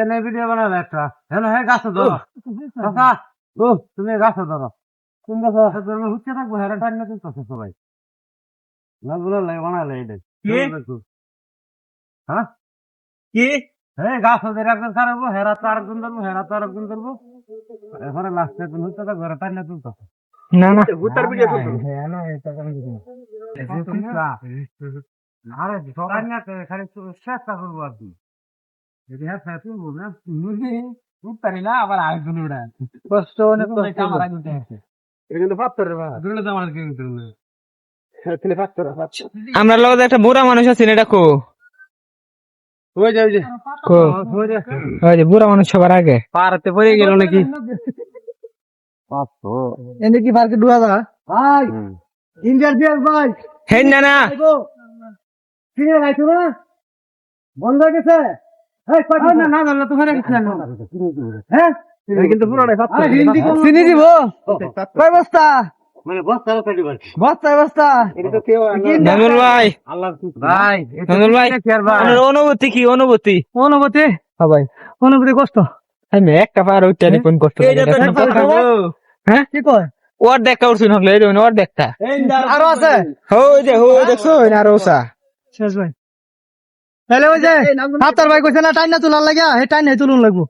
এনে ভিডিও বানাবে একটা। হ্যালো হ্যাঁ গাছ ধরো। কাকা ও তুমি গাছ ধরো। তুমি গাছ ধরো? হচ্ছে থাকব হেরা টাইম না কিন্তু সবাই। না বলে লাই বানালে এটা হ্যাঁ? কি? হ্যাঁ গাছ ধরে একজন খারাপবো হেরা তো আরেকজন ধরবো হেরা তো আরেকজন ধরবো। এখানে লাস্টে তুমি হচ্ছে থাকব হেরা টাইম না কিন্তু না না। ভূতার ভিডিও করব আরে সবাই না খালি চেষ্টা করব কি যদি হ্যাঁ না আবার আরেকজন উড়া কষ্ট অনেক কষ্ট এটা কিন্তু পাত্তরের ভাত দুটো তো আমার লোক একটা বুড়া মানুষ এটা কো? ওই যে। ওই যে কো ওই যে বুড়া মানুষ সবার আগে। পাড়াতে পড়ে গেল নাকি? এনে কি পার্কে ডুয়া যা ভাই ইন্ডিয়ার বিয়ার ভাই। হে না না। কিনে রাখছো না বন্ধ হয়ে গেছে? না না হ্যাঁ? কিন্তু পুরোটাই আরে চিনি দিব? কয় বস্তা? মানে অনুভূতি কি? অনুভূতি? অনুভূতি? হ্যাঁ ভাই। অনুভূতি কষ্ট? আমি একটা পার ওইটা কোন কষ্ট হ্যাঁ? কি কয়? ওর দেখা উঠছি ওর দেখা আরও আছে? ওই যে ওই দেখছ না রোসা শেষ ভাই। তাহলে ওই যে ভাই কইছে না টাইন না তোলার লাগিয়া হে টাইন তুলুন লাগবো।